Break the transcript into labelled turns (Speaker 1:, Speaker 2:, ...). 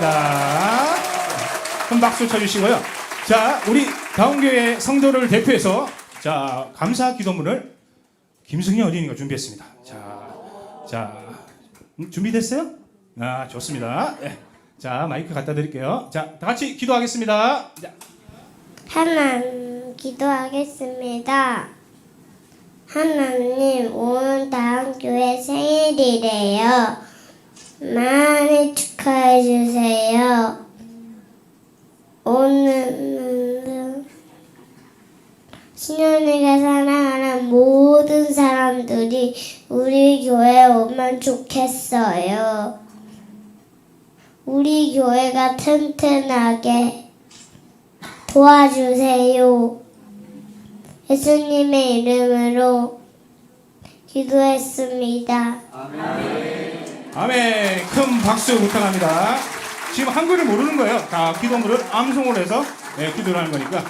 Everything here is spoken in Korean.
Speaker 1: 자, 큰 박수 쳐주시고요. 자, 우리 다운교회 성도를 대표해서 자, 감사 기도문을 김승희 어린이가 준비했습니다. 자, 자, 음, 준비됐어요? 아, 좋습니다. 예. 자, 마이크 갖다 드릴게요. 자, 다 같이 기도하겠습니다. 자,
Speaker 2: 하나님 기도하겠습니다. 하나님 오늘 다음 교회 생일이래요. 많이 축하해 주세요. 오늘은 신현이가 사랑하는 모든 사람들이 우리 교회에 오면 좋겠어요. 우리 교회가 튼튼하게 도와주세요. 예수님의 이름으로 기도했습니다.
Speaker 1: 아멘. 큰 박수 부탁합니다. 지금 한글을 모르는 거예요. 다 기도문을 암송을 해서 예, 기도를 하는 거니까